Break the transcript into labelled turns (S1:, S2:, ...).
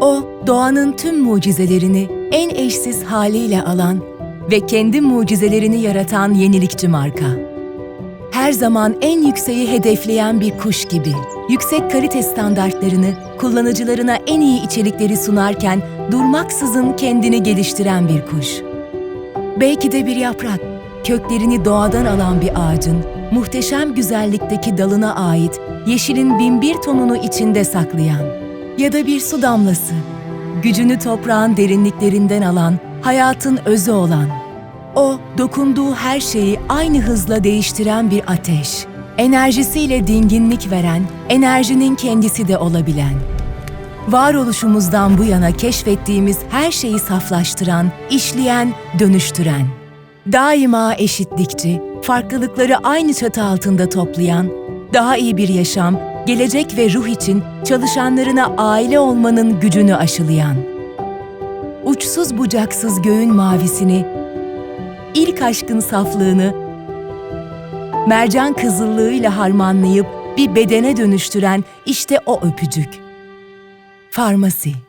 S1: O, doğanın tüm mucizelerini en eşsiz haliyle alan ve kendi mucizelerini yaratan yenilikçi marka. Her zaman en yükseği hedefleyen bir kuş gibi. Yüksek kalite standartlarını kullanıcılarına en iyi içerikleri sunarken durmaksızın kendini geliştiren bir kuş. Belki de bir yaprak, köklerini doğadan alan bir ağacın muhteşem güzellikteki dalına ait yeşilin binbir tonunu içinde saklayan ya da bir su damlası, gücünü toprağın derinliklerinden alan, hayatın özü olan. O, dokunduğu her şeyi aynı hızla değiştiren bir ateş. Enerjisiyle dinginlik veren, enerjinin kendisi de olabilen. Varoluşumuzdan bu yana keşfettiğimiz her şeyi saflaştıran, işleyen, dönüştüren. Daima eşitlikçi, farklılıkları aynı çatı altında toplayan, daha iyi bir yaşam, gelecek ve ruh için çalışanlarına aile olmanın gücünü aşılayan. Uçsuz bucaksız göğün mavisini, ilk aşkın saflığını, mercan kızıllığıyla harmanlayıp bir bedene dönüştüren işte o öpücük. Farmasi